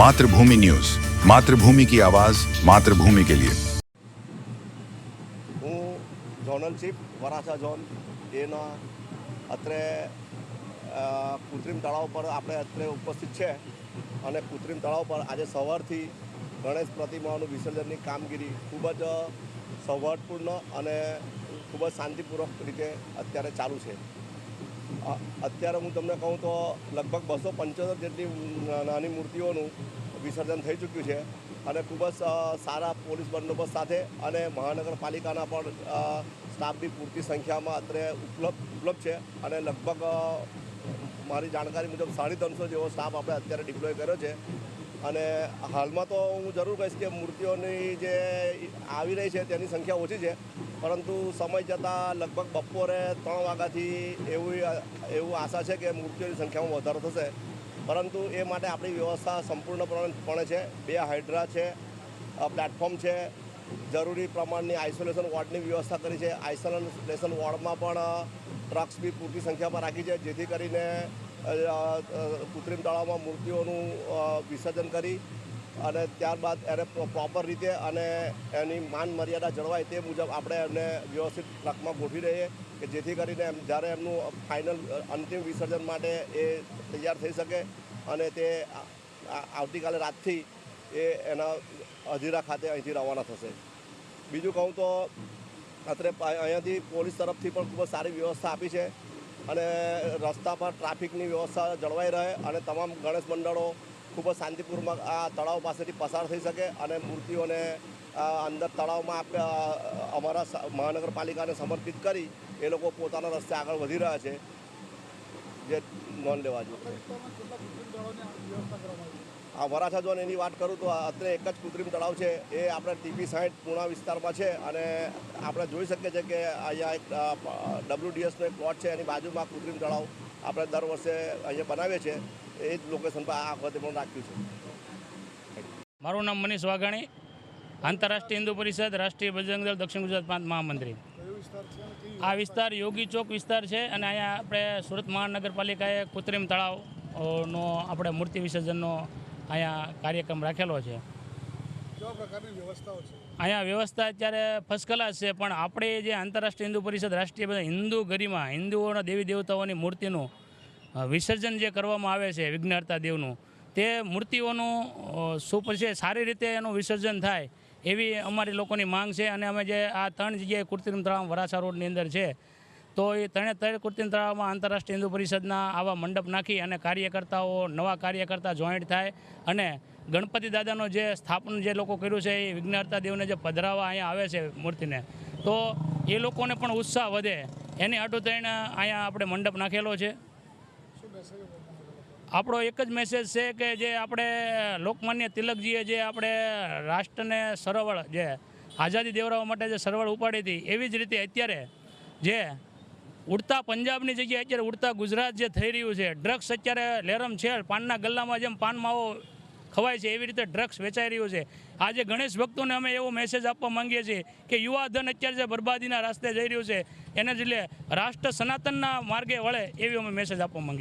मातृभूमि न्यूज मातृभूमि की आवाज मातृभूमि के लिए હું ઝોનલ ચીફ વરાછા ઝોન એના અત્રે અ, કૃત્રિમ તળાવ પર આપણે અત્રે ઉપસ્થિત છે અને કૃત્રિમ તળાવ પર આજે સવારથી ગણેશ પ્રતિમાઓનું વિસર્જનની કામગીરી ખૂબ જ સૌહાર્દપૂર્ણ અને ખૂબ જ શાંતિપૂર્વક રીતે અત્યારે ચાલુ છે અ, અત્યારે હું તમને કહું તો લગભગ બસો પંચોતેર જેટલી નાની મૂર્તિઓનું વિસર્જન થઈ ચૂક્યું છે અને ખૂબ જ સારા પોલીસ બંદોબસ્ત સાથે અને મહાનગરપાલિકાના પણ સ્ટાફની પૂરતી સંખ્યામાં અત્રે ઉપલબ્ધ ઉપલબ્ધ છે અને લગભગ મારી જાણકારી મુજબ સાડી ત્રણસો જેવો સ્ટાફ આપણે અત્યારે ડિપ્લોય કર્યો છે. અને હાલમાં તો હું જરૂર કહીશ કે મૂર્તિઓની જે આવી રહી છે તેની સંખ્યા ઓછી છે, પરંતુ સમય જતાં લગભગ બપોરે ત્રણ વાગ્યાથી એવું એવું આશા છે કે મૂર્તિઓની સંખ્યામાં વધારો થશે. પરંતુ એ માટે આપણી વ્યવસ્થા સંપૂર્ણપણે છે. બે હાઇડ્રા છે પ્લેટફોર્મ છે જરૂરી પ્રમાણની આઇસોલેશન વોર્ડની વ્યવસ્થા કરી છે. આઇસોલેશન વોર્ડમાં પણ ટ્રક્સ બી પૂરતી સંખ્યામાં રાખી છે, જેથી કરીને કૃત્રિમ તળાવમાં મૂર્તિઓનું વિસર્જન કરી અને ત્યારબાદ એને પ્રોપર રીતે અને એની માન મર્યાદા જળવાય તે મુજબ આપણે એમને વ્યવસ્થિત ટ્રકમાં ગોઠવી રહીએ કે જેથી કરીને એમ, જ્યારે એમનું ફાઇનલ અંતિમ વિસર્જન માટે એ તૈયાર થઈ શકે અને તે આવતીકાલે રાતથી એ એના અધીરા ખાતે અહીંથી રવાના થશે. બીજું કહું તો અત્રે અહીંયાથી પોલીસ તરફથી પણ ખૂબ જ સારી વ્યવસ્થા આપી છે અને રસ્તા પર ટ્રાફિકની વ્યવસ્થા જળવાઈ રહે અને તમામ ગણેશ મંડળો ખૂબ જ શાંતિપૂર્વક આ તળાવ પાસેથી પસાર થઈ શકે અને મૂર્તિઓને અંદર તળાવમાં આપ અમારા મહાનગરપાલિકાને સમર્પિત કરી એ લોકો પોતાના રસ્તે આગળ વધી રહ્યા છે. જે નોંધ લેવા જોઈએ આ વરાછા ઝોન એની વાત કરું તો અત્રે એક જ કૃત્રિમ તળાવ છે. એ આપણે ટીપી સાઈડ પૂણા વિસ્તારમાં છે અને આપણે જોઈ શકીએ છીએ કે અહીંયા એક ડબલ્યુડીએસનો એક પ્લોટ છે. એની બાજુમાં કૃત્રિમ તળાવ આપણે દર વર્ષે અહીંયા બનાવીએ છીએ. એ જ લોકેશન પર આ વખતે પણ રાખ્યું છે. મારું નામ મનીષ વાઘાણી, આંતરરાષ્ટ્રીય હિન્દુ પરિષદ, રાષ્ટ્રીય બજરંગ દળ, દક્ષિણ ગુજરાત પ્રાંત મહામંત્રી. આ વિસ્તાર યોગી ચોક વિસ્તાર છે અને અહીંયા આપણે સુરત મહાનગરપાલિકાએ કૃત્રિમ તળાવનો આપણે મૂર્તિ વિસર્જનનો અહીંયા કાર્યક્રમ રાખેલો છે. અહીંયા વ્યવસ્થા અત્યારે ફર્સ્ટ ક્લાસ છે પણ આપણે જે આંતરરાષ્ટ્રીય હિન્દુ પરિષદ રાષ્ટ્રીય બધા હિન્દુ ગરિમા હિન્દુઓના દેવી દેવતાઓની મૂર્તિનું વિસર્જન જે કરવામાં આવે છે વિઘ્નહર્તા દેવનું તે મૂર્તિઓનું છે સારી રીતે એનું વિસર્જન થાય એવી અમારી લોકોની માંગ છે. અને અમે જે આ ત્રણ જગ્યાએ કૃત્રિમ તળાવ વરાછા રોડની અંદર છે તો એ ત્રણે ત્રણ કૃત્રિમ તળાવમાં આંતરરાષ્ટ્રીય હિન્દુ પરિષદના આવા મંડપ નાખી અને કાર્યકર્તાઓ, નવા કાર્યકર્તા જોઈન્ટ થાય અને ગણપતિ દાદાનો જે સ્થાપન જે લોકો કર્યું છે એ વિઘ્નહર્તા દેવને જે પધરાવા અહીંયા આવે છે મૂર્તિને, તો એ લોકોને પણ ઉત્સાહ વધે. એની થઈને અહીંયા આપણે મંડપ નાખેલો છે. આપણો એક જ મેસેજ છે કે જે આપણે લોકમાન્ય તિલકજીએ જે આપણે રાષ્ટ્રને સરવળ જે આઝાદી દેવડાવવા માટે જે સરવળ ઉપાડી હતી, એવી જ રીતે અત્યારે જે ઉડતા પંજાબની જગ્યાએ અત્યારે ઉડતા ગુજરાત જે થઈ રહ્યું છે ડ્રગ્સ અત્યારે લેરમ છેડ પાનના ગલ્લામાં જેમ પાન ખવાય છે, એવી રીતે ડ્રગ્સ વેચાઈ રહ્યું છે. આજે ગણેશ ભક્તોને અમે એવો મેસેજ આપવા માંગીએ છીએ કે યુવા ધન અત્યારે જે બરબાદીના રાસ્તે જઈ રહ્યું છે, એને જ રાષ્ટ્ર સનાતનના માર્ગે વળે એવી અમે મેસેજ આપવા માંગીએ